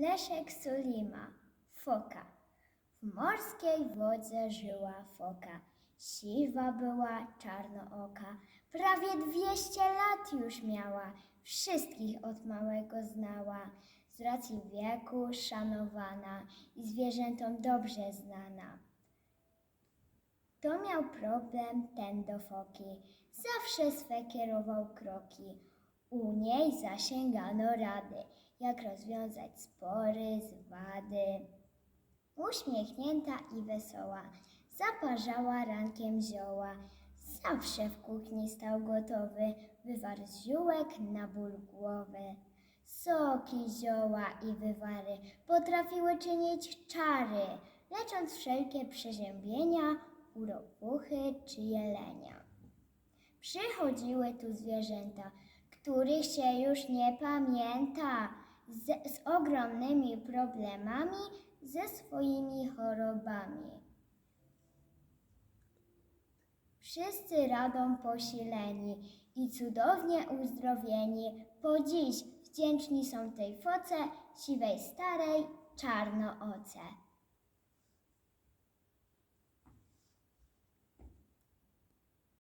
Leszek Sulima, foka. W morskiej wodze żyła foka. Siwa była, czarnooka. Prawie dwieście lat już miała. Wszystkich od małego znała. Z racji wieku szanowana i zwierzętom dobrze znana. To miał problem ten do foki. Zawsze swe kierował kroki. U niej zasięgano rady, jak rozwiązać spory, zwady. Uśmiechnięta i wesoła, zaparzała rankiem zioła. Zawsze w kuchni stał gotowy wywar z ziółek na ból głowy. Soki, zioła i wywary potrafiły czynić czary, lecząc wszelkie przeziębienia, uropuchy czy jelenia. Przychodziły tu zwierzęta, których się już nie pamięta, z, z ogromnymi problemami, ze swoimi chorobami. Wszyscy radą posileni i cudownie uzdrowieni, po dziś wdzięczni są tej foce, siwej starej czarnooce.